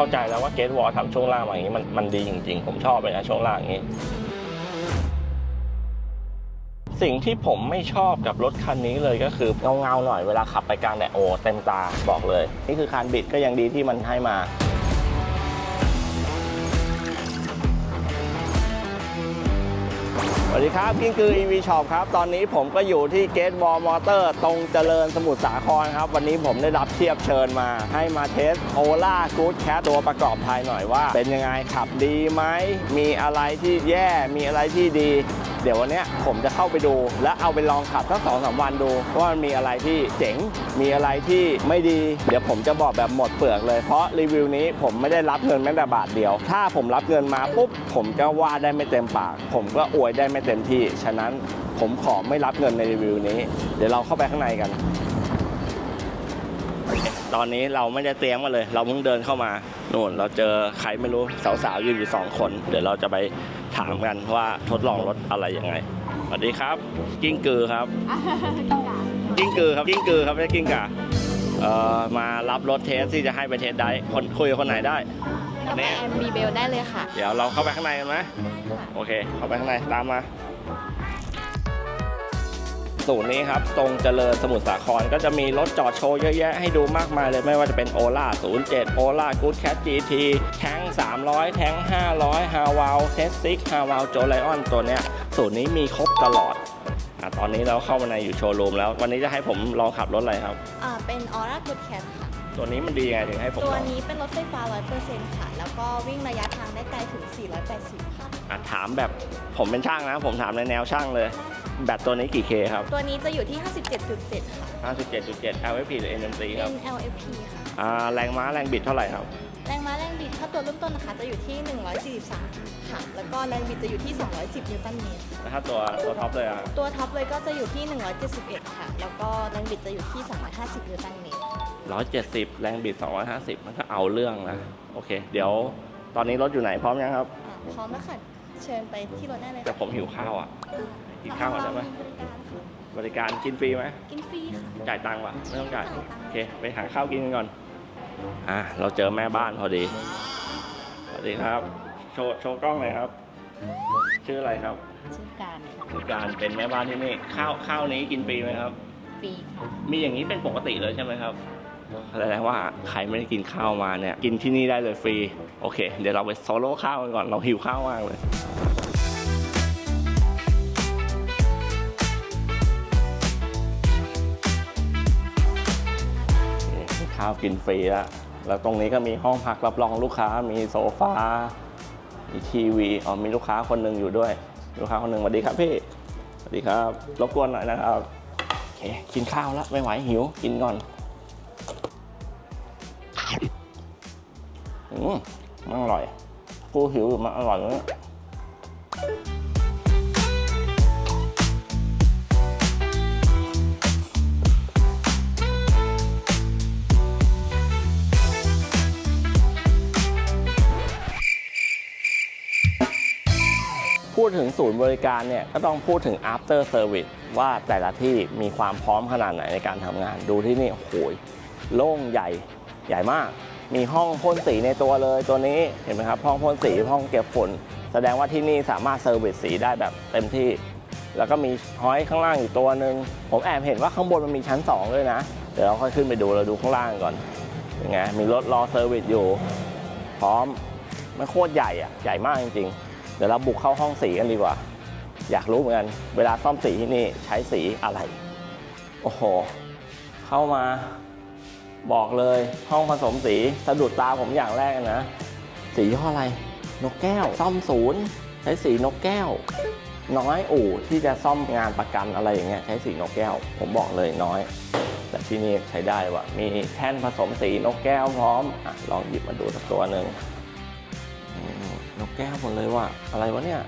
เข้าใจแล้วว่าเกตวอลทำช่วงล่างมาอย่างนี้มันมันดีจริง ๆ ผมชอบเลยนะช่วงล่างอย่างนี้ สิ่งที่ผมไม่ชอบกับรถคันนี้เลยก็คือเงาๆหน่อยเวลาขับไปกลางแดดโอ้เต็มตาบอกเลย นี่คือคานบิดก็ยังดีที่มันให้มา วัสดีครับกิ้งคือ EV Shop ครับ ตอนนี้ผมก็อยู่ที่เกต w อ l มอเตอร์ตรงเจริญสมุทรสาครครับ วันนี้ผมได้รับเทียบเชิญมา ให้มาเทสโอล่ากู d แค t ตัวประกอบภายหน่อยว่า เป็นยังไงขับดีไหม มีอะไรที่แย่ มีอะไรที่ดี เดี๋ยววันนี้ผมจะเข้าไปดู และเอาไปลองขับสักสองสามวันดูว่ามันมีอะไรที่เจ๋ง มีอะไรที่ไม่ดี เดี๋ยวผมจะบอกแบบหมดเปลือกเลย เพราะรีวิวนี้ผมไม่ได้รับเงินแม้แต่บาทเดียว ถ้าผมรับเงินมาปุ๊บผมจะว่าได้ไม่เต็มปาก ผมก็อวยได้ไม่เต็มที่ ฉะนั้นผมขอไม่รับเงินในรีวิวนี้ เดี๋ยวเราเข้าไปข้างในกันตอนนี้เราไม่ได้เตรียมกันเลย เราเพิ่งเดินเข้ามา นู่น เราเจอใครไม่รู้สาวๆยืนอยู่สองคน เดี๋ยวเราจะไป ถามกันว่าทดลองรถอะไรยังไง สวัสดีครับ กิ้งกือครับ กิ้งกือครับ กิ้งกือครับไม่ใช่กิ้งก่าเอ่อมารับรถเทสที่จะให้ไปเทสได้คนคุยกับคนไหนได้กับแอมมีเบลได้เลยค่ะ เดี๋ยวเราเข้าไปข้างในกันไหมโอเค เข้าไปข้างในตามมา ศูนย์นี้ครับ ตรงเจริญสมุทรสาครก็จะมีรถจอดโชว์เยอะแยะให้ดูมากมายเลยไม่ว่าจะเป็นโอล่า07โอล่ากู d แค t GT แทง300 แทง500ฮาวาวเทสซิกฮาวาวโจไลออนตัวเนี้ยศูนย์นี้มีครบตลอดอะตอนนี้เราเข้ามาในอยู่โชว์รูมแล้ว วันนี้จะให้ผมลองขับรถอะไรครับอ่าเป็นออร่ากูดแคทค่ะ ตัวนี้มันดียังไงถึงให้ผมตัวลองนี้เป็นรถไฟฟ้า 100%ค่ะ แล้วก็วิ่งระยะทางได้ไกลถึง 480ค่ะ อะถามแบบผมเป็นช่างนะ ผมถามในแนวช่างเลย แบตตัวนี้กี่เคครับ ตัวนี้จะอยู่ที่ 57.7 ค่ะ 57.7 LFP หรือ NMC คเป็รับน LFP ค่ะ อ่าแรงม้าแรงบิดเท่าไหร่ครับ แรงม้าแรงบิดถ้าตัวเริ่มต้นนะคะจะอยู่ที่ 143 ค่ะ แล้วก็แรงบิดจะอยู่ที่ 210 นิวตันเมตร แล้วถ้าตัวตัวท็อปเลยอะตัวท็อปเลยก็จะอยู่ที่ 171 ค่ะ แล้วก็แรงบิดจะอยู่ที่ 250 นิวตันเมตร 170 แรงบิด 250 มันก็เอาเรื่องนะ โอเค เดี๋ยวตอนนี้รถอยู่ไหนพร้อมยังครับ อ่าพร้อมแล้วค่ะ เชิญไปที่รถได้เลยแต่ค่ะผมหิวข้าวอะ กินข้าวก่อนได้ไหมบริการค่ะบริการกินฟรีไหม กินฟรีค่ะ จ่ายตังค์ป่ะ ไม่ต้องจ่ายจ่ายตังค์โอเค ไปหาข้าวกินกันก่อน อะ เราเจอแม่บ้านพอดี สวัสดีครับ โชว์โชว์กล้องหน่อยครับ ชื่ออะไรครับชื่อการค่ะคือการเป็นแม่บ้านที่นี่ ข้าวข้าวนี้กินฟรีไหมครับ ฟรีค่ะ มีอย่างนี้เป็นปกติเลยใช่ไหมครับ แสดงว่าใครไม่ได้กินข้าวมาเนี่ย กินที่นี่ได้เลยฟรี โอเค เดี๋ยวเราไปโซโล่ข้าวกันก่อน เราหิวข้าวมากเลยข้าวกินฟรีแล้ว แล้วตรงนี้ก็มีห้องพักรับรองลูกค้า มีโซฟา มีทีวี อ๋อ มีลูกค้าคนหนึ่งอยู่ด้วย ลูกค้าคนหนึ่งสวัสดีครับพี่ สวัสดีครับ รบกวนหน่อยนะครับ โอเค กินข้าวแล้วไม่ไหวหิว กินก่อน อืมมันอร่อย กูหิวอยู่มันอร่อยเลยพูดถึงศูนย์บริการเนี่ยก็ต้องพูดถึง after service ว่าแต่ละที่มีความพร้อมขนาดไหนในการทำงาน ดูที่นี่โอ้โหยโล่งใหญ่ใหญ่มาก มีห้องพ่นสีในตัวเลยตัวนี้เห็นไหมครับ ห้องพ่นสีห้องเก็บฝุ่นแสดงว่าที่นี่สามารถเซอร์วิสสีได้แบบเต็มที่ แล้วก็มีห้อยข้างล่างอยู่ตัวหนึ่งผมแอบเห็นว่าข้างบนมันมีชั้น 2 ด้วยนะ เดี๋ยวเราค่อยขึ้นไปดูเราดูข้างล่างก่อนเป็นไงมีรถรอเซอร์วิสอยู่ พร้อมมันโคตรใหญ่อะใหญ่มากจริงๆ เดี๋ยวเราบุกเข้าห้องสีกันดีกว่า อยากรู้เหมือนกัน เวลาซ่อมสีที่นี่ใช้สีอะไร โอ้โห เข้ามา บอกเลยห้องผสมสีสะดุดตาผมอย่างแรกนะ สียี่ห้ออะไร นกแก้ว ซ่อมศูนย์ ใช้สีนกแก้ว น้อยอู่ที่จะซ่อมงานประกันอะไรอย่างเงี้ยใช้สีนกแก้ว ผมบอกเลยน้อย แต่ที่นี่ใช้ได้ว่ะ มีแท่นผสมสีนกแก้วพร้อมอลองหยิบมาดูสักตัวหนึ่งนกแก้วหมดเลยว่ะอะไรวะเนี่ย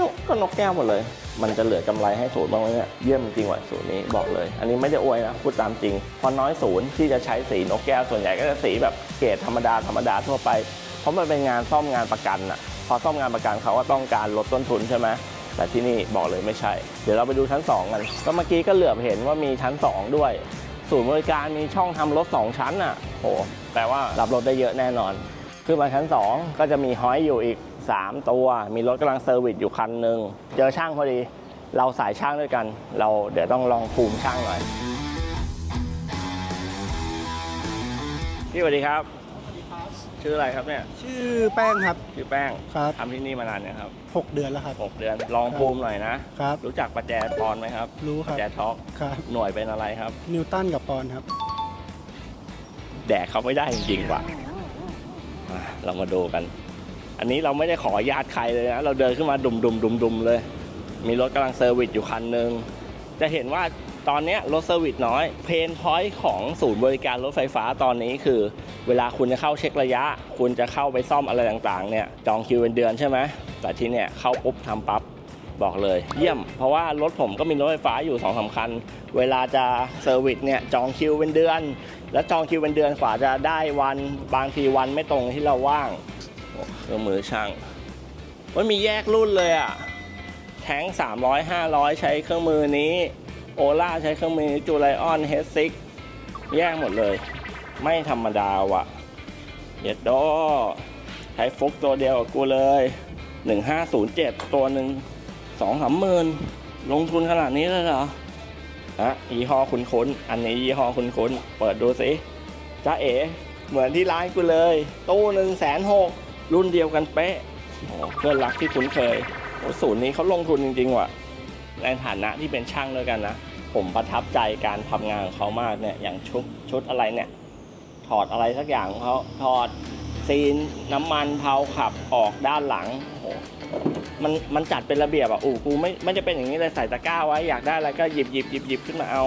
นกก็นกแก้วหมดเลย มันจะเหลือกำไรให้ศูนย์บ้างไหมเนี่ยเยี่ยมจริงว่ะศูนย์นี้บอกเลย อันนี้ไม่ได้อวยนะพูดตามจริงพราะน้อยศูนย์ที่จะใช้สีนกแก้วส่วนใหญ่ก็จะสีแบบเกรดธรรมดาธรรมดาทั่วไป เพราะมันเป็นงานซ่อมงานประกันอะพอซ่อมงานประกันเขาก็ต้องการลดต้นทุนใช่ไหมแต่ที่นี่บอกเลยไม่ใช่ เดี๋ยวเราไปดูชั้น 2 กันก็เมื่อกี้ก็เหลือบเห็นว่ามีชั้น 2 ด้วย ศูนย์บริการมีช่องทำรถ 2 ชั้นอะโหแปลว่ารับรถได้เยอะแน่นอนขึ้นมาชั้น 2 ก็จะมีห้อยอยู่อีก 3 ตัวมีรถกำลังเซอร์วิสอยู่คันหนึ่งเจอช่างพอดี เราสายช่างด้วยกัน เราเดี๋ยวต้องลองภูมิช่างหน่อยพี่สวัสดีครับ ชื่ออะไรครับเนี่ย ชื่อแป้งครับ ชื่อแป้งครับทำที่นี่มานานเนี่ยงครับ 6 เดือนแล้วครับหกเดือน ลองภูมิหน่อยนะครับ รู้จักประแจปอนไหมครับ รู้คประรับแจท็อกครับ หน่วยเป็นอะไรครับ นิวตันกับปอนด์ครับ แดกเขาไม่ได้จริงๆว่ะอะเรามาดูกัน อันนี้เราไม่ได้ขออนุญาตใครเลยนะ เราเดินขึ้นมาดุมดุมดุมดุมๆเลย มีรถกำลังเซอร์วิสอยู่คันหนึ่งจะเห็นว่าตอนนี้รถเซอร์วิสน้อย เพนพอยต์ของศูนย์บริการรถไฟฟ้าตอนนี้คือ เวลาคุณจะเข้าเช็คระยะ คุณจะเข้าไปซ่อมอะไรต่างๆเนี่ยจองคิวเป็นเดือนใช่ไหมแต่ที่เนี่ยเข้าปุ๊บทำปั๊บบอกเลย เยี่ยม เพราะว่ารถผมก็มีรถไฟฟ้าอยู่สองสาคัญเวลาจะเซอร์วิสเนี่ยจองคิวเป็นเดือน แล้วจองคิวเป็นเดือนกว่าจะได้วันบางทีวันไม่ตรงที่เราว่าง เครื่องมือช่างมันมีแยกรุ่นเลยอะแทง300 500 ใช้เครื่องมือนี้โอล่าใช้เครื่องมือจูไลออนเฮดซิกแยกหมดเลย ไม่ธรรมดาว่ะเย็ดโดใช้ฟุกตัวเดียวกับกูเลย 1507 ตัวหนึ่งสองสามหมื่นลงทุนขนาดนี้เลยเหรอฮะยี่ห้อคุ้นคุ้น อันนี้ยี่ห้อคุ้นคุ้น เปิดดูสิจ้าเอ๋ เหมือนที่ร้านกูเลย ตู้หนึ่งแสนหก รุ่นเดียวกันเป๊ะเพื่อนรักที่คุ้นเคยโอ้ศูนย์นี้เขาลงทุนจริงๆว่ะในฐานะที่เป็นช่างด้วยกันนะ ผมประทับใจการทำงานของเขามากเนี่ยอย่างชุดชุดอะไรเนี่ย ถอดอะไรสักอย่างของเขาถอดซีนน้ำมันเผาขับออกด้านหลังโอ้มันมันจัดเป็นระเบียบอะอู้กูไม่ไม่จะเป็นอย่างนี้เลยใส่ตะกร้าไว้อยากได้อะไรก็หยิบหยิบหยิบหยิบขึ้นมาเอา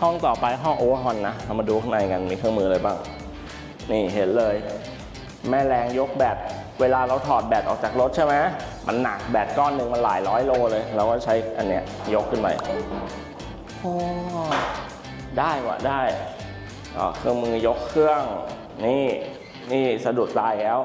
ห้องต่อไปห้องโอเวอร์ฮอนนะเรามาดูข้างในกันมีเครื่องมืออะไรบ้าง นี่เห็นเลย แม่แรงยกแบตเวลาเราถอดแบตออกจากรถใช่ไหมมันหนักแบตก้อนหนึ่งมันหลายร้อยโลเลย เราก็ใช้อันเนี้ยยกขึ้นไปโอ้ได้ว่ะได้เครื่องมือยกเครื่องนี่นี่สะดุดตายแล้ว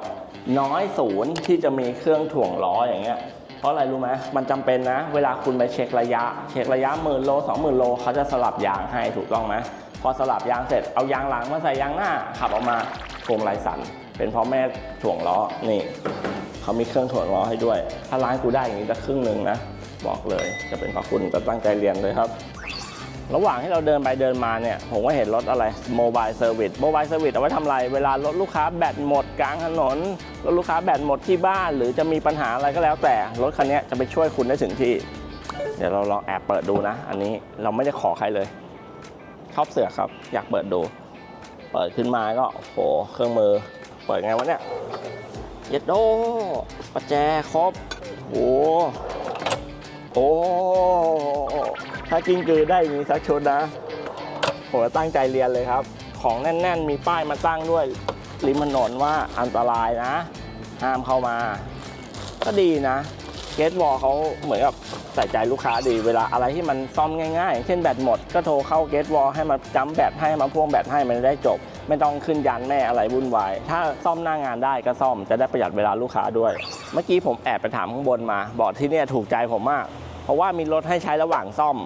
น้อยศูนย์ที่จะมีเครื่องถ่วงล้ออย่างเงี้ยเพราะอะไรรู้ไหมมันจำเป็นนะ เวลาคุณไปเช็คระยะ เช็คระยะหมื่นโลสองหมื่นโลเขาจะสลับยางให้ถูกต้องไหมพอสลับยางเสร็จเอายางหลังมาใส่ยางหน้าขับออกมาพวงไรสั่น เป็นเพราะแม่ถ่วงล้อนี่เขามีเครื่องถ่วงล้อให้ด้วย ถ้าร้านกูได้อย่างนี้จะครึ่งหนึ่งนะ บอกเลยจะเป็นเพราะคุณจะตั้งใจเรียนเลยครับ ระหว่างที่เราเดินไปเดินมาเนี่ย ผมก็เห็นรถอะไรโมบายเซอร์วิสโมบายเซอร์วิสเอาไว้ทำอะไร เวลารถลูกค้าแบตหมดกลางถนนรถลูกค้าแบตหมดที่บ้าน หรือจะมีปัญหาอะไรก็แล้วแต่รถคันนี้จะไปช่วยคุณได้ถึงที่ เดี๋ยวเราลองแอบเปิดดูนะ อันนี้เราไม่ได้ขอใครเลยชอบเสือครับ อยากเปิดดู เปิดขึ้นมาก็โหเครื่องมือ เปิดไงวะเนี่ยเย็ดโดประแจครบโอ้โหโอ้ถ้ากิ้งกือได้อย่างนี้สักชุดนะผมจะตั้งใจเรียนเลยครับ ของแน่น ๆ มีป้ายมาตั้งด้วย ริมถนนว่าอันตรายนะ ห้ามเข้ามา ก็ดีนะเกตวอลเขาเหมือนกับใส่ใจลูกค้าดีเวลาอะไรที่มันซ่อมง่ายๆอย่างเช่นแบตหมดก็โทรเข้าเกตวอลให้มาจำแบตให้มาพ่วงแบตให้มันได้จบ ไม่ต้องขึ้นยันแม่อะไรวุ่นวาย ถ้าซ่อมหน้างานได้ก็ซ่อมจะได้ประหยัดเวลาลูกค้าด้วย เมื่อกี้ผมแอบไปถามข้างบนมา บอกที่เนี่ยถูกใจผมมาก เพราะว่ามีรถให้ใช้ระหว่างซ่อม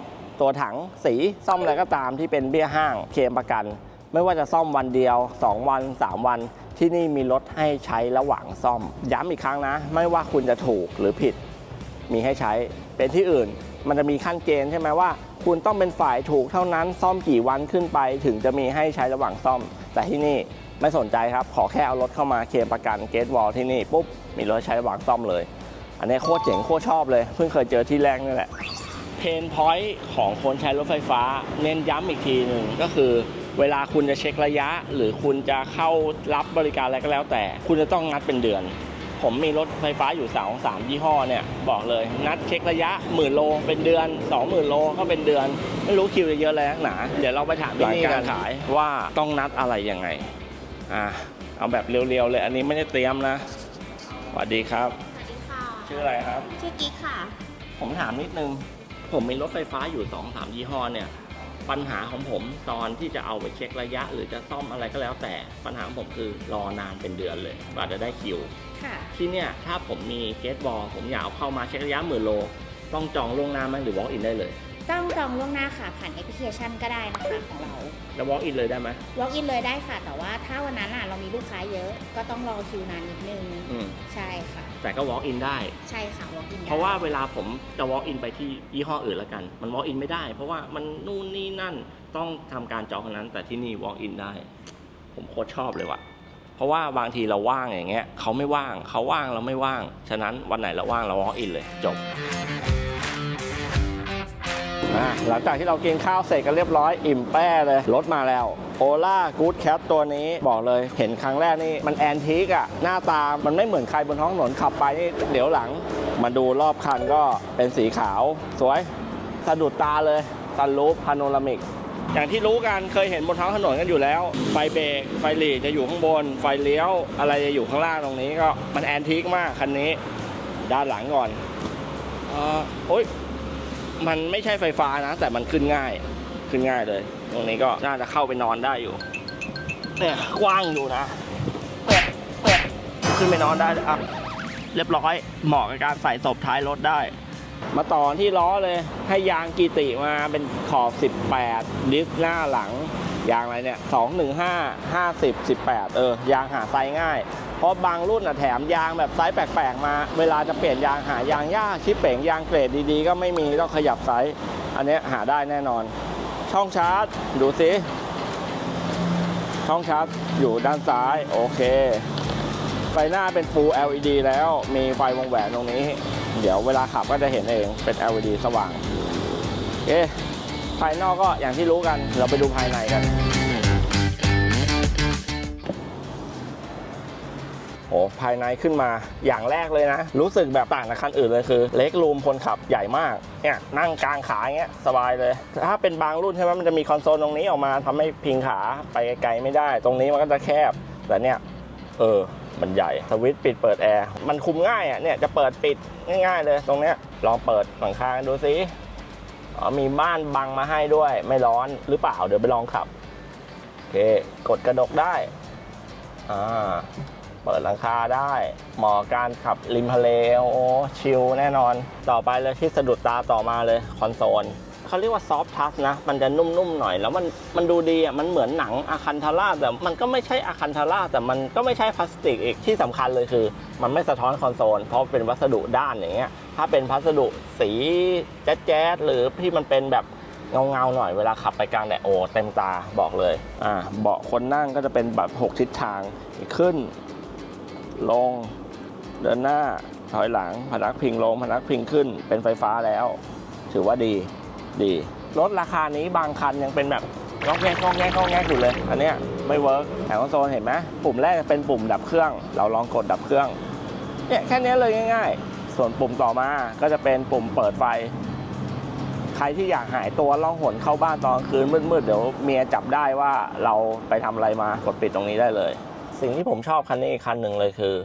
ตัวถังสีซ่อมอะไรก็ตามที่เป็นเบี้ยห้างเคลมประกัน ไม่ว่าจะซ่อมวันเดียว 2 วัน 3 วัน ที่นี่มีรถให้ใช้ระหว่างซ่อม ย้ำอีกครั้งนะ ไม่ว่าคุณจะถูกหรือผิด มีให้ใช้เป็นที่อื่น มันจะมีขั้นเกณฑ์ใช่ไหมว่า คุณต้องเป็นฝ่ายถูกเท่านั้นซ่อมกี่วันขึ้นไป ถึงจะมีให้ใช้ระหว่างซ่อม แต่ที่นี่ไม่สนใจครับ ขอแค่เอารถเข้ามาเคลมประกันเกตวอลที่นี่ปุ๊บมีรถใช้ระหว่างซ่อมเลย อันนี้โคตรเจ๋งโคตรชอบเลย เพิ่งเคยเจอที่แรกนี่แหละเพนพอยต์ของคนใช้รถไฟฟ้า เน้นย้ำอีกทีหนึ่งก็คือเวลาคุณจะเช็คระยะ หรือคุณจะเข้ารับบริการอะไรก็แล้วแต่ คุณจะต้องนัดเป็นเดือน ผมมีรถไฟฟ้าอยู่สองสามยี่ห้อเนี่ยบอกเลยนัดเช็คระยะหมื่นโลเป็นเดือน 2 0,000 โลก็เป็นเดือน ไม่รู้คิวจะเยอะเลยนักหนา เดี๋ยวเราไปถามที่นี่การขายว่าต้องนัดอะไรยังไงอ่าเอาแบบเรียวๆเลย อันนี้ไม่ได้เตรียมนะสวัสดีครับ สวัสดีค่ะ ชื่ออะไรครับ ชื่อกิ๊กค่ะ ผมถามนิดนึง ผมมีรถไฟฟ้าอยู่2อสามยี่ห้อเนี่ย ปัญหาของผมตอนที่จะเอาไปเช็คระยะ หรือจะซ่อมอะไรก็แล้วแต่ปัญหาของผมคือรอนานเป็นเดือนเลยกว่าจะได้คิว ค่ะ ที่เนี่ยถ้าผมมีเกตบอลผมอยากเอาเข้ามาเช็คระยะหมื่นโล ต้องจองล่วงหน้าไหมหรือ walk in ได้เลย ต้องจองล่วงหน้าค่ะผ่านแอปพลิเคชันก็ได้นะคะของเรา แล้ว walk in เลยได้ไหม walk in เลยได้ค่ะ แต่ว่าถ้าวันนั้นอะเรามีลูกค้าเยอะ ก็ต้องรอคิวนานนิดนึงอืม ใช่ค่ะ แต่ก็ walk in ได้ ใช่ค่ะ walk in ได้เพราะว่าเวลาผมจะ walk in ไปที่ยี่ห้ออื่นแล้วกัน มัน walk in ไม่ได้ เพราะว่ามันนู่นนี่นั่นต้องทำการจองเท่านั้น แต่ที่นี่ walk in ได้ ผมโคตรชอบเลยว่ะ เพราะว่าบางทีเราว่างอย่างเงี้ยเขาไม่ว่างเขาว่างเราไม่ว่าง ฉะนั้นวันไหนเราว่างเรา walk in เลยจบ อะหลังจากที่เรากินข้าวเสร็จกันเรียบร้อยอิ่มแป้เลยรถมาแล้วโอล่ากู๊ดแคทตัวนี้บอกเลยเห็นครั้งแรกนี่มันแอนทิกอะหน้าตามันไม่เหมือนใครบนท้องถนนขับไปนี่เดี๋ยวหลังมาดูรอบคันก็เป็นสีขาว สวยสะดุดตาเลยซันรูฟพาโนรามิกอย่างที่รู้กันเคยเห็นบนท้องถนนกันอยู่แล้ว ไฟเบรกไฟหลีจะอยู่ข้างบน ไฟเลี้ยวอะไรจะอยู่ข้างล่างตรงนี้ก็มันแอนทิกมากคันนี้ ด้านหลังก่อนออโอ๊ย มันไม่ใช่ไฟฟ้านะ แต่มันขึ้นง่าย ขึ้นง่ายเลย ตรงนี้ก็น่าจะเข้าไปนอนได้อยู่ เนี่ยกว้างอยู่นะเนี่ยเนี่ยขึ้นไปนอนได้เลยอะเรียบร้อย เหมาะกับการใส่ศพท้ายรถได้ มาต่อที่ล้อเลย ให้ยางกีติมาเป็นขอบ 18 ดิสหน้าหลัง ยางอะไรเนี่ย 215 50 18 เออ ยางหาไซส์ง่าย เพราะบางรุ่นอะแถมยางแบบไซส์แปลกๆ มา เวลาจะเปลี่ยนยางหายางยากชิปเป่งยางเกรดดีๆ ก็ไม่มีต้องขยับไซส์อันเนี้ยหาได้แน่นอน ช่องชาร์จ ดูสิช่องชาร์จอยู่ด้านซ้าย โอเค ไฟหน้าเป็น Full LED แล้วมีไฟวงแหวนตรงนี้ เดี๋ยวเวลาขับก็จะเห็นเองเป็น LED สว่างโอเคภายนอกก็อย่างที่รู้กันเราไปดูภายในกัน อ้ภายในขึ้นมาอย่างแรกเลยนะ รู้สึกแบบต่างจากคันอื่นเลยคือ เล็กรูมคนขับใหญ่มากเนี่ยนั่งกลางขาอย่างเงี้ยสบายเลย ถ้าเป็นบางรุ่นใช่ไหมมันจะมีคอนโซลตรงนี้ออกมาทำให้พิงขาไปไกลๆไม่ได้ ตรงนี้มันก็จะแคบแต่เนี่ยเออมันใหญ่สวิตช์ปิดเปิดแอร์มันคุมง่ายอะเนี่ยจะเปิดปิดง่ายๆเลยตรงเนี้ยลองเปิดหลังคาดูสิอ๋อมีม่านบังมาให้ด้วย ไม่ร้อนหรือเปล่าเดี๋ยวไปลองขับโอเค กดกระดกได้อ่า เปิดหลังคาได้ เหมาะการขับริมทะเลโอ้ชิลแน่นอน ต่อไปเลยที่สะดุดตาต่อมาเลยคอนโซลเขาเรียกว่าซอฟทัชนะ มันจะนุ่มๆหน่อย แล้วมันมันดูดีอะ มันเหมือนหนังอาคันทาร่าแต่มันก็ไม่ใช่อาคันทาร่าแต่มันก็ไม่ใช่พลาสติกอีกที่สำคัญเลยคือ มันไม่สะท้อนคอนโซล เพราะเป็นวัสดุด้านอย่างเงี้ย ถ้าเป็นพัสดุสีแจ๊ดๆหรือที่มันเป็นแบบเงาๆหน่อยเวลาขับไปกลางแดดโอ้เต็มตาบอกเลย อ่าเบาะคนนั่งก็จะเป็นแบบหกทิศทางขึ้น ลง เดินหน้าถอยหลังพนักพิงลงพนักพิงขึ้น เป็นไฟฟ้าแล้ว ถือว่าดีดีรถราคานี้บางคันยังเป็นแบบงอกแงกงอกแงกงอกแงกอยู่เลย อันเนี้ยไม่เวิร์กแถวคอนโซลเห็นไหมปุ่มแรกเป็นปุ่มดับเครื่อง เราลองกดดับเครื่องเนี่ยแค่นี้เลยง่าย ๆ ส่วนปุ่มต่อมาก็จะเป็นปุ่มเปิดไฟ ใครที่อยากหายตัวล่องหนเข้าบ้านตอนกลางคืนมืดๆเดี๋ยวเมียจับได้ว่าเราไปทำอะไรมากดปิดตรงนี้ได้เลย สิ่งที่ผมชอบคันนี้อีกคันหนึ่งเลยคือ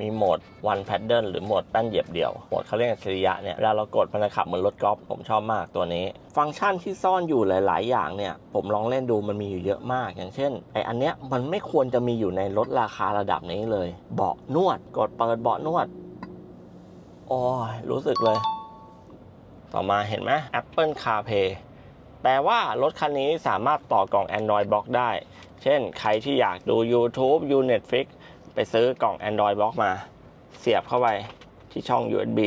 มีโหมด one paddle หรือโหมดแป้นเหยียบเดี่ยว โหมดเขาเรียกอัจฉริยะเนี่ยเวลาเรากดมันจะขับเหมือนรถกอล์ฟผมชอบมากตัวนี้ ฟังก์ชันที่ซ่อนอยู่หลาย ๆ อย่างเนี่ย ผมลองเล่นดูมันมีอยู่เยอะมาก อย่างเช่นไออันเนี้ยมันไม่ควรจะมีอยู่ในรถราคาระดับนี้เลย เบาะนวด กดเปิดเบาะนวดโอ้ยรู้สึกเลย ต่อมาเห็นไหม Apple CarPlay แปลว่ารถคันนี้สามารถต่อกล่อง Android Box ได้ เช่น ใครที่อยากดู YouTube ยู Netflix ไปซื้อกล่อง Android Box มา เสียบเข้าไปที่ช่อง USB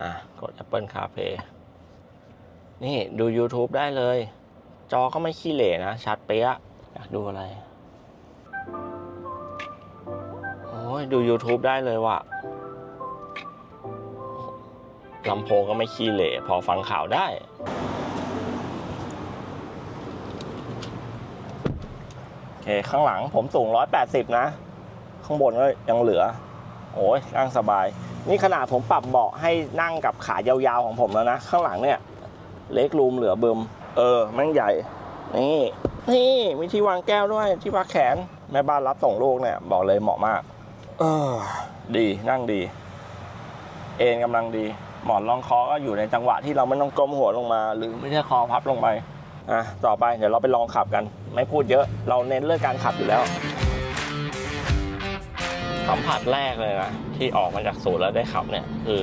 อะกด Apple CarPlay นี่ดู YouTube ได้เลย จอก็ไม่ขี้เหร่นะ ชัดเป๊ะอยากดูอะไร โอ้ยดู YouTube ได้เลยว่ะลำโพงก็ไม่ขี้เหร่พอฟังข่าวได้ โอ เคข้างหลังผมสูง 180 นะ ข้างบนก็ยังเหลือ โอ้ยนั่งสบาย นี่ขนาดผมปรับเบาะให้นั่งกับขายาวๆของผมแล้วนะ ข้างหลังเนี่ย เล็กรูมเหลือเบิมเออแม่งใหญ่ นี่ นี่มีที่วางแก้วด้วยที่พักแขน แม่บ้านรับส่งลูกเนี่ย บอกเลยเหมาะมาก เออ ดีนั่งดี เอนกำลังดี หมอนรองคอก็อยู่ในจังหวะที่เราไม่ต้องก้มหัวลงมา หรือไม่ใช่คอพับลงไป อะต่อไปเดี๋ยวเราไปลองขับกัน ไม่พูดเยอะ เราเน้นเรื่องการขับอยู่แล้ว สัมผัสแรกเลยนะที่ออกมาจากศูนย์แล้วได้ขับเนี่ย คือ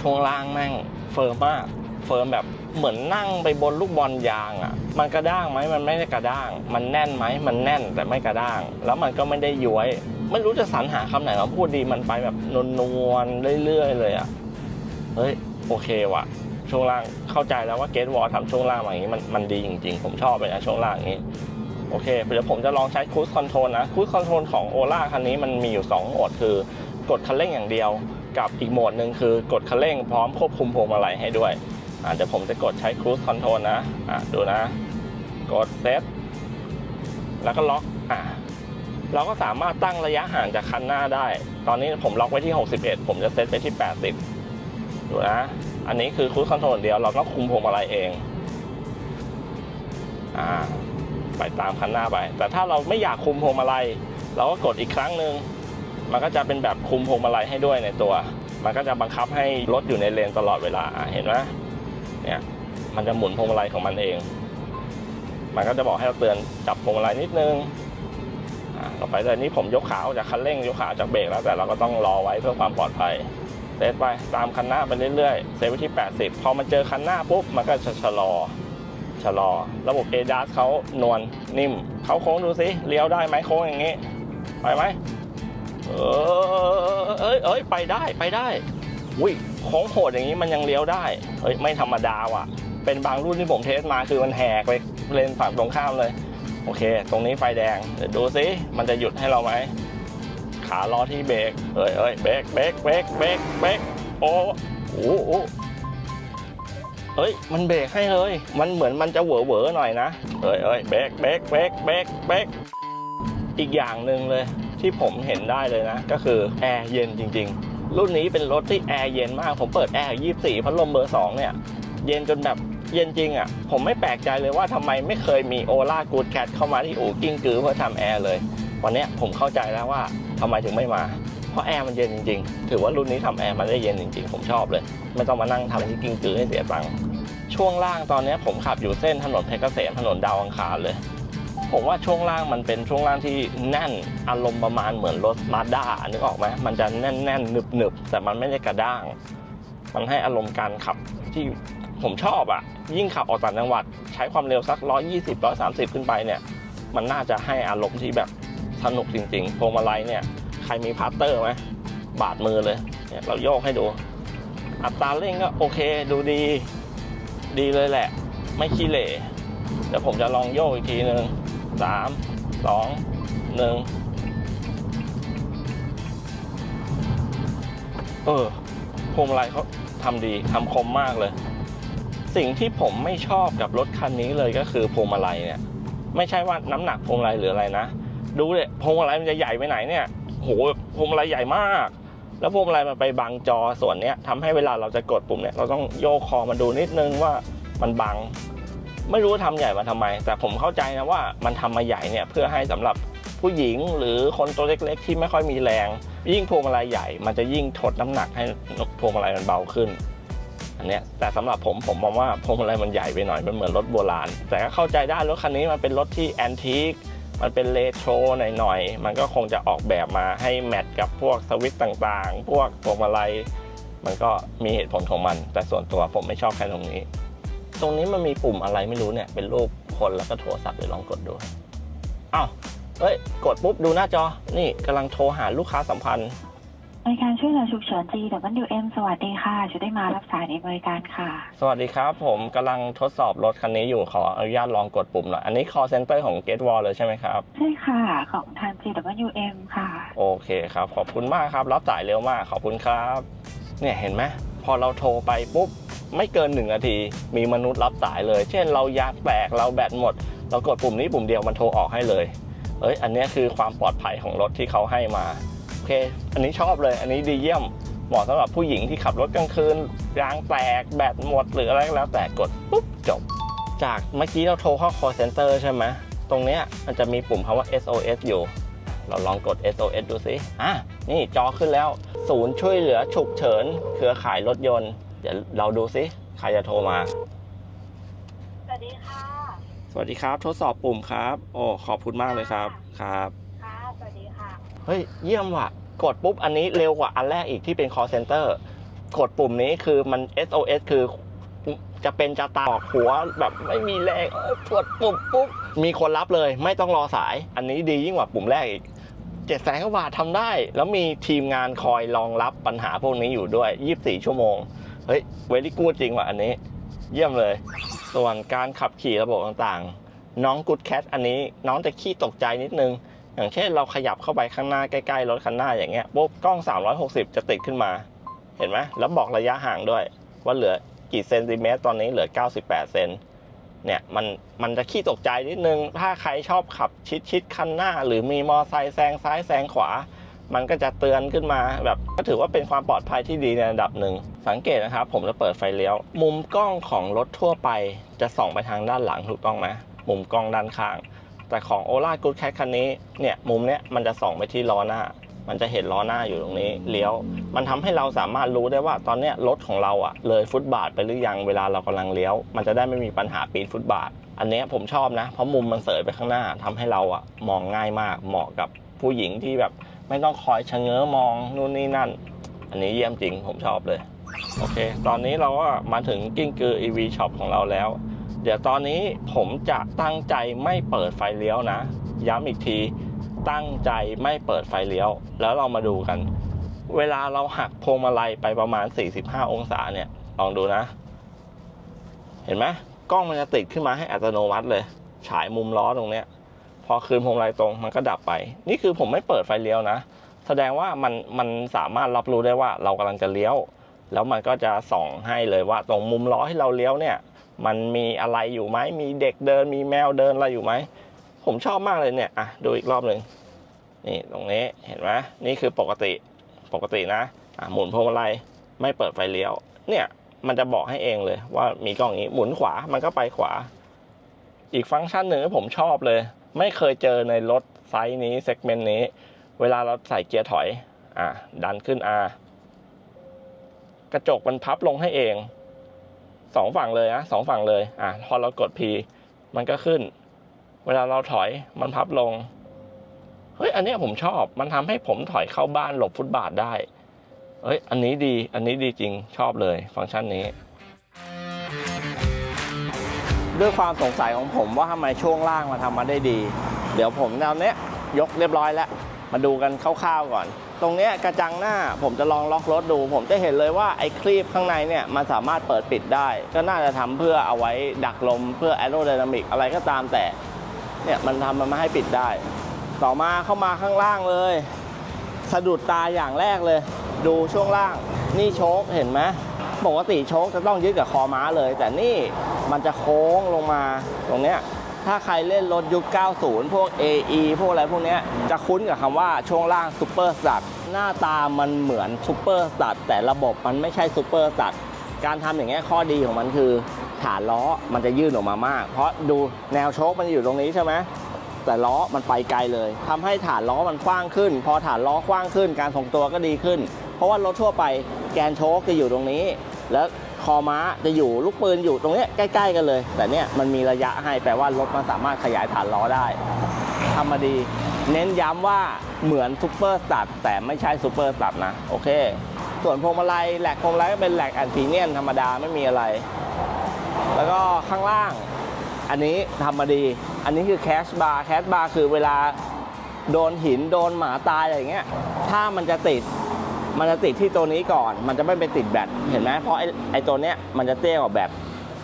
ช่วงล่างแม่งเฟิร์มมาก เฟิร์มแบบเหมือนนั่งไปบนลูกบอลยางอะ่ะ มันกระด้างไหมมันไม่ได้กระด้าง มันแน่นไหมมันแน่นแต่ไม่กระด้าง แล้วมันก็ไม่ได้ย้วย ไม่รู้จะสรรหาคำไหนมาพูดดีมันไปแบบนวลๆเรื่อยๆเลยอะ่ะ เฮ้ยโอเคว่ะ ช่วงล่างเข้าใจแล้วว่าเกตวอลทำช่วงล่างมาอย่างนี้มันมันดีจริง ๆ ผมชอบเลยนะช่วงล่างอย่างนี้โอเคเดี๋ยวผมจะลองใช้คู i คอนโทรลนะคู i คอนโทรลของโอล่าคันนี้มันมีอยู่ 2 โหมดคือกดคันเร่งอย่างเดียว กับอีกโหมดหนึ่งคือกดคันเร่งพร้อมควบคุมพวงมาลัยให้ด้วยอะเดี๋ยวผมจะกดใช้คู i คอนโทรลนะอะดูนะ กดเซตแล้วก็ล็อกอะเราก็สามารถตั้งระยะห่างจากคันหน้าได้ ตอนนี้ผมล็อกไว้ที่ 61 ผมจะเซตไปที่ 80 ดูนะ อันนี้คือคู i คอนโทรลเดียวเราก็คุมพวงมาลัยเองอ่าไปตามคันหน้าไป แต่ถ้าเราไม่อยากคุมพวงมาลัยเราก็กดอีกครั้งหนึ่งมันก็จะเป็นแบบคุมพวงมาลัยให้ด้วยในตัว มันก็จะบังคับให้รถอยู่ในเลนตลอดเวลาเห็นไหมเนี่ยมันจะหมุนพวงมาลัยของมันเอง มันก็จะบอกให้เราเตือนจับพวงมาลัยนิดนึงอะต่อไปเลยนี่ผมยกขาออกจากคันเร่งยกขาออกจากเบรกแล้วแต่เราก็ต้องรอไว้เพื่อความปลอดภัย เซตไปตามคันหน้าไปเรื่อยๆเซตไว้ที่ 80 พอมันเจอคันหน้าปุ๊บมันก็จะชะลอชะลอ ระบบ ADAS เขานวลนิ่ม เขาโค้งดูสิเลี้ยวได้ไหมโค้งอย่างนี้ ไปไหมเออเอ้ยเอ้ยไปได้ไปได้อุ้ยโค้งโหดอย่างนี้มันยังเลี้ยวได้เฮ้ยไม่ธรรมดาว่ะ เป็นบางรุ่นที่ผมเทสมาคือมันแหกไปเลนฝั่งตรงข้ามเลย โอเค ตรงนี้ไฟแดงเดี๋ยวดูสิมันจะหยุดให้เราไหม ขาล้อที่เบรกเอ้ยเอ้ยเบรกเบรกเบรกเบรกเบรกโอ้โหโอ้เอ้ย มันเบรกให้เลย มันเหมือนมันจะเหวอเหวอหน่อยนะเอ้ยเอ้ยเบรกเบรกเบรกเบรกเบรกอีกอย่างหนึ่งเลยที่ผมเห็นได้เลยนะ ก็คือแอร์เย็นจริง ๆ รุ่นนี้เป็นรถที่แอร์เย็นมาก ผมเปิดแอร์ 24 พัดลมเบอร์ 2 เนี่ย เย็นจนแบบเย็นจริงอะ ผมไม่แปลกใจเลยว่าทำไมไม่เคยมีโอล่ากูดแคทเข้ามาที่อู่กิ้งกือเพื่อทำแอร์เลย วันนี้ผมเข้าใจแล้วว่า ทำไมถึงไม่มา เพราะแอร์มันเย็นจริงๆ ถือว่ารุ่นนี้ทำแอร์มันได้เย็นจริงๆ ผมชอบเลย ไม่ต้องมานั่งทำที่กิ้งกือให้เสียตังค์ ช่วงล่างตอนนี้ผมขับอยู่เส้นถนนเพชรเกษมถนนดาวอังคารเลย ผมว่าช่วงล่างมันเป็นช่วงล่างที่แน่นอารมณ์ประมาณเหมือนรถมาด้านึกออกไหมมันจะแน่นแน่นหนึบหนึบๆแต่มันไม่ได้กระด้าง มันให้อารมณ์การขับที่ผมชอบอะ ยิ่งขับออกต่างจังหวัด ใช้ความเร็วสัก 120 130 ขึ้นไปเนี่ย มันน่าจะให้อารมณ์ที่แบบ สนุกจริงๆพวงมาลัยเนี่ย ใครมีพาร์เตอร์ไหมบาดมือเลยเนี่ยเราโยกให้ดู อัตราเร่งก็โอเคดูดี ดีเลยแหละ ไม่ขี้เหร่เดี๋ยวผมจะลองโยกอีกทีหนึ่งสามสองหนึ่งเออพวงมาลัยเขาทำดีทำคมมากเลย สิ่งที่ผมไม่ชอบกับรถคันนี้เลยก็คือพวงมาลัยเนี่ย ไม่ใช่ว่าน้ำหนักพวงมาลัยหรืออะไรนะ ดูเลยพวงมาลัยมันจะใหญ่ไปไหนเนี่ยโหพวงมาลัยใหญ่มาก แล้วพวงมาลัยมันไปบังจอส่วนเนี้ยทำให้เวลาเราจะกดปุ่มเนี่ยเราต้องโยกคอมาดูนิดนึงว่ามันบัง ไม่รู้ว่าทำใหญ่มาทำไม แต่ผมเข้าใจนะว่ามันทำมาใหญ่เนี่ยเพื่อให้สำหรับผู้หญิงหรือคนตัวเล็กๆ ที่ไม่ค่อยมีแรง ยิ่งพวงมาลัยใหญ่ มันจะยิ่งทดน้ำหนักให้พวงมาลัยมันเบาขึ้นอันเนี้ยแต่สำหรับผมผมมองว่าพวงมาลัยมันใหญ่ไปหน่อยมันเหมือนรถโบราณ แต่ก็เข้าใจได้รถคันนี้มันเป็นรถที่แอนทิค มันเป็นเลโทรหน่อยๆ มันก็คงจะออกแบบมาให้แมทกับพวกสวิตช์ต่างๆ พวกพวงมาลัย มันก็มีเหตุผลของมัน แต่ส่วนตัวผมไม่ชอบแค่ตรงนี้ ตรงนี้มันมีปุ่มอะไรไม่รู้เนี่ย เป็นรูปคนแล้วก็โทรศัพท์เดี๋ยวลองกดดูอ้าวเฮ้ย กดปุ๊บดูหน้าจอ นี่กำลังโทรหาลูกค้าสัมพันธ์ บริการช่วยเหลือฉุกเฉิน GWM สวัสดีค่ะจะได้มารับสายในบริการค่ะ สวัสดีครับ ผมกำลังทดสอบรถคันนี้อยู่ขออนุญาตลองกดปุ่มหน่อย อันนี้ call center ของ Gate Wall เลยใช่ไหมครับ ใช่ค่ะ ของทาง GWM ค่ะ โอเคครับ ขอบคุณมากครับ รับสายเร็วมาก ขอบคุณครับ เนี่ยเห็นไหมพอเราโทรไปปุ๊บ ไม่เกินหนึ่งนาที มีมนุษย์รับสายเลย เช่น เรายางแตกเราแบตหมด เรากดปุ่มนี้ปุ่มเดียวมันโทรออกให้เลย เอ้ย อันเนี้ยคือความปลอดภัยของรถที่เขาให้มาโอ เค อันนี้ชอบเลย อันนี้ดีเยี่ยม เหมาะสำหรับผู้หญิงที่ขับรถกลางคืนยางแตกแบตหมดหรืออะไรก็แล้วแต่กดปุ๊บจบ จากเมื่อกี้เราโทรเข้า call center ใช่ไหมตรงเนี้ยมันจะมีปุ่มคำว่า SOS อยู่ เราลองกด SOS ดูสิอะนี่จอขึ้นแล้ว ศูนย์ช่วยเหลือฉุกเฉิน เครือข่ายรถยนต์ เดี๋ยวเราดูสิใครจะโทรมา สวัสดีค่ะ สวัสดีครับ ทดสอบปุ่มครับ โอ้ขอบคุณมากเลยครับครับ เฮ้ยเยี่ยมว่ะ กดปุ๊บอันนี้เร็วกว่าอันแรกอีกที่เป็น call center กดปุ่มนี้คือมัน SOS คือจะเป็นจะตาออกหัวแบบไม่มีแรงเอ้ยปวดปุ่มปุ๊บมีคนรับเลย ไม่ต้องรอสาย อันนี้ดียิ่งกว่าปุ่มแรกอีกเจ็ดแสนกว่าบาททำได้ แล้วมีทีมงานคอยรองรับปัญหาพวกนี้อยู่ด้วย 24 ชั่วโมง เฮ้ยเวลี่กูจริงว่ะอันนี้ เยี่ยมเลย ส่วนการขับขี่ระบบต่างๆ น้องกูดแคทอันนี้น้องจะขี้ตกใจนิดนึง อย่างเช่นเราขยับเข้าไปข้างหน้าใกล้ๆรถคันหน้าอย่างเงี้ยปุ๊บกล้อง 360 จะติดขึ้นมา เห็นไหมแล้วบอกระยะห่างด้วย ว่าเหลือกี่เซนติเมตรตอนนี้เหลือ 98 เซนเนี่ยมันมันจะขี้ตกใจนิดนึง ถ้าใครชอบขับชิดชิดคันหน้า หรือมีมอไซค์แซงซ้ายแซงขวา มันก็จะเตือนขึ้นมา แบบก็ถือว่าเป็นความปลอดภัยที่ดีในระดับหนึ่ง สังเกตนะครับ ผมจะเปิดไฟเลี้ยว มุมกล้องของรถทั่วไป จะส่องไปทางด้านหลังถูกต้องไหมมุมกล้องด้านข้าง แต่ของ Ola Good Cat คันนี้เนี่ยมุมเนี้ยมันจะส่องไปที่ล้อหน้า มันจะเห็นล้อหน้าอยู่ตรงนี้เลี้ยว มันทำให้เราสามารถรู้ได้ว่าตอนเนี้ยรถของเราอะเลยฟุตบาทไปหรือยังเวลาเรากำลังเลี้ยว มันจะได้ไม่มีปัญหาปีนฟุตบาท อันเนี้ยผมชอบนะ เพราะมุมมันเสยไปข้างหน้าทำให้เราอะมองง่ายมากเหมาะกับผู้หญิงที่แบบไม่ต้องคอยชะเง้อมองนู่นนี่นั่น อันนี้เยี่ยมจริงผมชอบเลย โอเค ตอนนี้เราก็มาถึงกิ้งกือ EV Shop ของเราแล้ว เดี๋ยวตอนนี้ผมจะตั้งใจไม่เปิดไฟเลี้ยวนะ ย้ำอีกที ตั้งใจไม่เปิดไฟเลี้ยว แล้วเรามาดูกัน เวลาเราหักพวงมาลัยไปประมาณ 45 องศาเนี่ย ลองดูนะ เห็นไหมกล้องมันจะติดขึ้นมาให้อัตโนมัติเลย ฉายมุมล้อตรงเนี้ย พอคืนพวงมาลัยตรงมันก็ดับไป นี่คือผมไม่เปิดไฟเลี้ยวนะ แสดงว่ามันมันสามารถรับรู้ได้ว่าเรากำลังจะเลี้ยว แล้วมันก็จะส่องให้เลยว่าตรงมุมล้อที่เราเลี้ยวเนี่ย มันมีอะไรอยู่ไหมมีเด็กเดินมีแมวเดินอะไรอยู่ไหมผมชอบมากเลยเนี่ยอะดูอีกรอบหนึ่งนี่ตรงนี้เห็นไหมนี่คือปกติปกตินะอะหมุนพวงมาลัยไม่เปิดไฟเลี้ยว เนี่ยมันจะบอกให้เองเลยว่ามีกล้องนี้หมุนขวามันก็ไปขวา อีกฟังก์ชันหนึ่งที่ผมชอบเลย ไม่เคยเจอในรถไซส์นี้เซกเมนต์นี้ เวลาเราใส่เกียร์ถอยอะดันขึ้น R กระจกมันพับลงให้เอง สองฝั่งเลยนะสองฝั่งเลยอะพอเรากด P มันก็ขึ้น เวลาเราถอยมันพับลงเฮ้ยอันนี้ผมชอบมันทำให้ผมถอยเข้าบ้านหลบฟุตบาทได้เฮ้ยอันนี้ดีอันนี้ดีจริงชอบเลยฟังก์ชันนี้ ด้วยความสงสัยของผมว่าทำไมช่วงล่างมาทำมาได้ดี เดี๋ยวผมแนวเนี้ยยกเรียบร้อยแล้ว มาดูกันคร่าวๆก่อน ตรงเนี้ยกระจังหน้าผมจะลองล็อกรถดู ผมจะเห็นเลยว่าไอ้คลีปข้างในเนี่ยมันสามารถเปิดปิดได้ ก็น่าจะทำเพื่อเอาไว้ดักลมเพื่อแอโรไดนามิกอะไรก็ตามแต่เนี่ยมันทำมันมาให้ปิดได้ ต่อมาเข้ามาข้างล่างเลย สะดุดตาอย่างแรกเลย ดูช่วงล่าง นี่โชคเห็นไหมปกติโชคจะต้องยึดกับคอม้าเลย แต่นี่มันจะโค้งลงมาตรงเนี้ย ถ้าใครเล่นรถยุค 90 พวก AE พวกอะไรพวกนี้จะคุ้นกับคำว่าช่วงล่างซูเปอร์สัตหน้าตามันเหมือนซูเปอร์สัตแต่ระบบมันไม่ใช่ซูเปอร์สัตการทำอย่างเงี้ยข้อดีของมันคือ ฐานล้อมันจะยื่นออกมามาก เพราะดูแนวโชคมันอยู่ตรงนี้ใช่ไหมแต่ล้อมันไปไกลเลยทำให้ฐานล้อมันกว้างขึ้น พอฐานล้อกว้างขึ้น การทรงตัวก็ดีขึ้น เพราะว่ารถทั่วไปแกนโชคจะอยู่ตรงนี้ แล้ว คอม้าจะอยู่ลูกปืนอยู่ตรงนี้ใกล้ ๆ กันเลย แต่เนี่ยมันมีระยะให้แปลว่ารถมันสามารถขยายฐานล้อได้ทำมาดี เน้นย้ำว่าเหมือนซูเปอร์สตัดแต่ไม่ใช่ซูเปอร์สตัดนะ โอเค ส่วนพวงมาลัยแหลกพวงมาลัยก็เป็นแหลกแอนฟีเนียนธรรมดาไม่มีอะไร แล้วก็ข้างล่าง อันนี้ทำมาดี อันนี้คือแคชบาร์แคชบาร์คือเวลาโดนหินโดนหมาตายอะไรอย่างเงี้ย ถ้ามันจะติด มันจะติดที่ตัวนี้ก่อน มันจะไม่ไปติดแบต เห็นไหมเพราะไอ้ไอ้ตัวเนี้ยมันจะเตี้ยกว่าแบต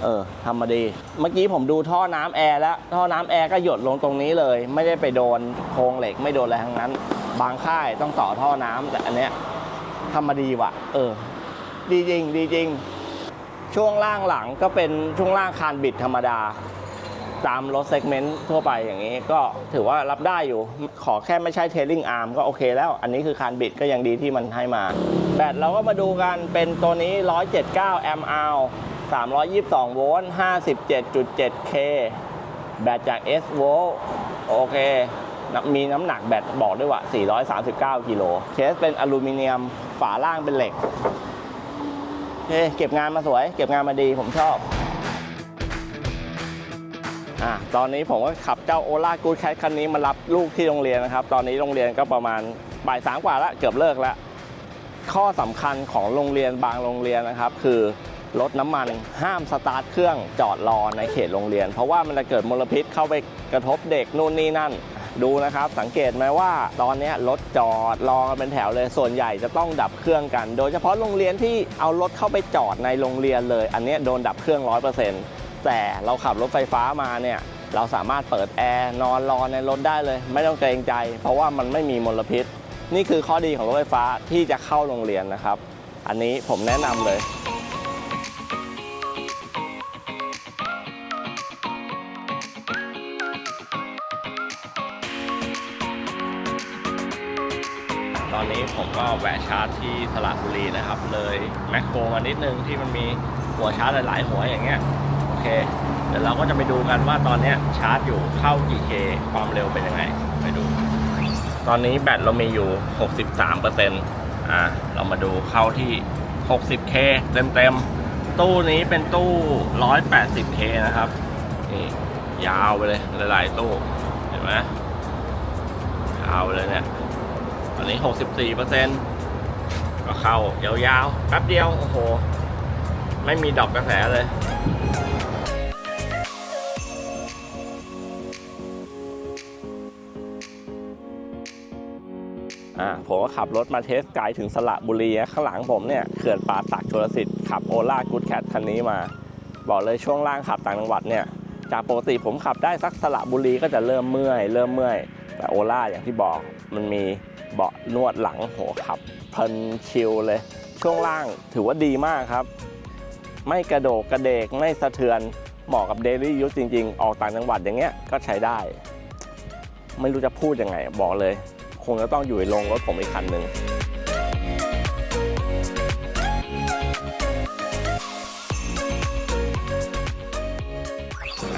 เออทำมาดี เมื่อกี้ผมดูท่อน้ำแอร์แล้ว ท่อน้ำแอร์ก็หยดลงตรงนี้เลย ไม่ได้ไปโดนโครงเหล็ก ไม่โดนอะไรทั้งนั้น บางค่ายต้องต่อท่อน้ำแต่อันเนี้ยทำมาดีว่ะ เออ ดีจริง ดีจริง ช่วงล่างหลังก็เป็นช่วงล่างคานบิดธรรมดา ตามรถเซกเมนต์ทั่วไปอย่างนี้ก็ถือว่ารับได้อยู่ ขอแค่ไม่ใช่เท i ลิงอาร์มก็โอเคแล้ว อันนี้คือคานบิดก็ยังดีที่มันให้มา แบตเราก็มาดูกันเป็นตัวนี้ 179 แอมป์อาว322 โวลต์ 57.7K แบตจาก S v o l t โอเค มีน้ำหนักแบตบอกด้วยว่า 439 กิโล เคสเป็นอลูมิเนียม ฝาล่างเป็นเหล็กโอเคเก็บงานมาสวย เก็บงานมาดี ผมชอบ อะตอนนี้ผมก็ขับเจ้าโอล่ากูดแคทคันนี้มารับลูกที่โรงเรียนนะครับ ตอนนี้โรงเรียนก็ประมาณบ่ายสามกว่าละเกือบเลิกแล้ว ข้อสำคัญของโรงเรียนบางโรงเรียนนะครับ คือรถน้ำมันห้ามสตาร์ทเครื่องจอดรอในเขตโรงเรียน เพราะว่ามันจะเกิดมลพิษเข้าไปกระทบเด็กนู่นนี่นั่น ดูนะครับ สังเกตไหมว่าตอนนี้รถจอดรอกันเป็นแถวเลยส่วนใหญ่จะต้องดับเครื่องกัน โดยเฉพาะโรงเรียนที่เอารถเข้าไปจอดในโรงเรียนเลย อันนี้โดนดับเครื่องร้อยเปอร์เซ็นต์ แต่เราขับรถไฟฟ้ามาเนี่ยเราสามารถเปิดแอร์นอนรอในรถได้เลย ไม่ต้องเกรงใจ เพราะว่ามันไม่มีมลพิษ นี่คือข้อดีของรถไฟฟ้าที่จะเข้าโรงเรียนนะครับ อันนี้ผมแนะนำเลยตอนนี้ผมก็แวะชาร์จที่สระบุรีนะครับ เลยแมคโครมานิดนึงที่มันมีหัวชาร์จหลาย ๆ หัวอย่างเงี้ย เค เดี๋ยวเราก็จะไปดูกันว่าตอนนี้ชาร์จอยู่เข้ากี่เคความเร็วเป็นยังไง ไปดู ตอนนี้แบตเรามีอยู่ 63%อ่าเรามาดูเข้าที่ 60K เต็มๆตู้นี้เป็นตู้ 180K นะครับ นี่ยาวไปเลยหลายๆตู้ เห็นไหมยาวไปเลยเนี่ย ตอนนี้ 64%ก็เข้ายาวๆ แป๊บเดียว โอ้โห ไม่มีดอกกระแสเลย อ่าผมก็ขับรถมาเทสไกด์ถึงสระบุรีข้างหลังผมเนี่ยเขื่อนป่าสักชลสิทธิ์ขับโอล่ากูดแคทคันนี้มา บอกเลยช่วงล่างขับต่างจังหวัดเนี่ยจากปกติผมขับได้สักสระบุรีก็จะเริ่มเมื่อย เริ่มเมื่อย แต่โอล่าอย่างที่บอกมันมีเบาะนวดหลังโหขับเพลินชิลเลย ช่วงล่างถือว่าดีมากครับ ไม่กระโดกกระเดกไม่สะเทือนเหมาะกับเดลี่ยูสจริง ๆ ออกต่างจังหวัดอย่างเงี้ยก็ใช้ได้ ไม่รู้จะพูดยังไงบอกเลย คงจะต้องอยู่ในโรงรถผมอีกคันหนึ่ง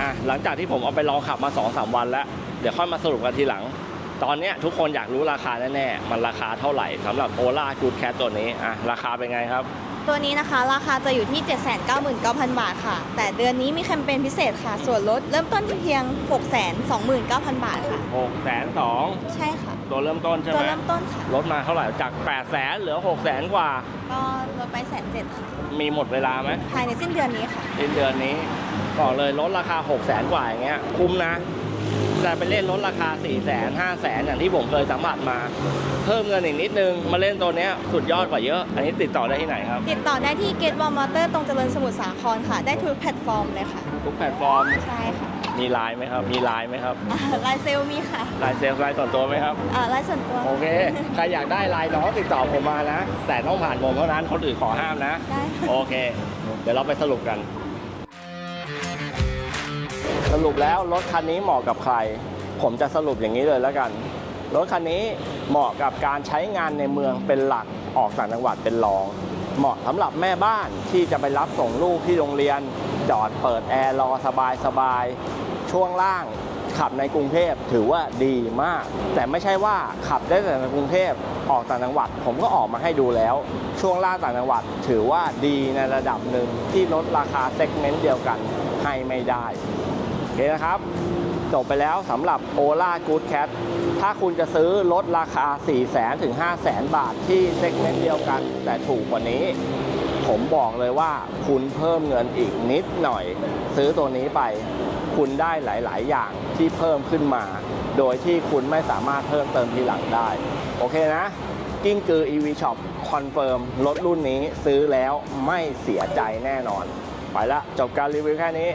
อะหลังจากที่ผมเอาไปลองขับมา2-3วันแล้ว เดี๋ยวค่อยมาสรุปกันทีหลัง ตอนเนี้ยทุกคนอยากรู้ราคาแน่ๆ มันราคาเท่าไหร่สำหรับโอล่ากูดแคทตัวนี้อะราคาเป็นไงครับ ตัวนี้นะคะ ราคาจะอยู่ที่ 799,000 บาทค่ะ แต่เดือนนี้มีแคมเปญพิเศษค่ะ ส่วนลดเริ่มต้นที่เพียง 629,000 บาทค่ะ6 2 0 0ใช่ค่ะ ตัวเริ่มต้นใช่ตัวไหมเริ่มต้นค่ะ ลดมาเท่าไหร่จาก8 0 0 0 0เหลือ6 0 0 0 0กว่า ก็ลดไปแสนเจ็ดค่ะ มีหมดเวลาไหมภายในสิ้นเดือนนี้ค่ะ สิ้นเดือนนี้บอกเลยลดราคา 6 0 0 0 0กว่าอย่างเงี้ยคุ้มนะ แต่ไปเล่นลดราคา 4 0 0 0 0 0 5 0 0 0 0 อย่างที่ผมเคยสัมผัสมา เพิ่มเงินอีกนิดนึง มาเล่นตัวเนี้ยสุดยอดกว่าเยอะ อันนี้ติดต่อได้ที่ไหนครับ ติดต่อได้ที่ Gate Wall Motor ตรงเจริญสมุทรสาครค่ะ ได้ทุกแพลตฟอร์มเลยค่ะ ทุกแพลตฟอร์ม ใช่ค่ะ มีไลน์ไหมครับ มีไลน์ไหมครับอ่าไลน์เซลมีค่ะไลน์เซลล์ไลน์ส่วนตัวไหมครับ อ่าไลน์ส่วนตัว โอเค ใครอยากได้ไลน์น้องติดต่อผมมานะ แต่ต้องผ่านผมเท่านั้น คนอื่นขอห้ามนะ ได้ค่ะ โอเค เดี๋ยวเราไปสรุปกัน สรุปแล้วรถคันนี้เหมาะกับใคร ผมจะสรุปอย่างนี้เลยแล้วกัน รถคันนี้เหมาะกับการใช้งานในเมืองเป็นหลักออกต่างจังหวัดเป็นรอง เหมาะสำหรับแม่บ้านที่จะไปรับส่งลูกที่โรงเรียน จอดเปิดแอร์รอสบายสบายๆช่วงล่างขับในกรุงเทพถือว่าดีมาก แต่ไม่ใช่ว่าขับได้แต่ในกรุงเทพออกต่างจังหวัด ผมก็ออกมาให้ดูแล้ว ช่วงล่างต่างจังหวัด ถือว่าดีในระดับหนึ่งที่ลดราคาเซกเมนต์เดียวกันให้ไม่ได้ เคนะครับ จบไปแล้วสำหรับ Ola Good Cat ถ้าคุณจะซื้อลดราคา 4 0 0 0 0 0ถึง5 0 0 0 0 0 บาทที่เซกเมนต์เดียวกัน แต่ถูกกว่านี้ ผมบอกเลยว่าคุณเพิ่มเงินอีกนิดหน่อย ซื้อตัวนี้ไป คุณได้หลาย ๆ อย่างที่เพิ่มขึ้นมา โดยที่คุณไม่สามารถเพิ่มเติมทีหลังได้ โอเคนะกิ้งกือ EV Shop คอนเฟิร์มรถรุ่นนี้ซื้อแล้วไม่เสียใจแน่นอน ไปละจบการรีวิวแค่นี้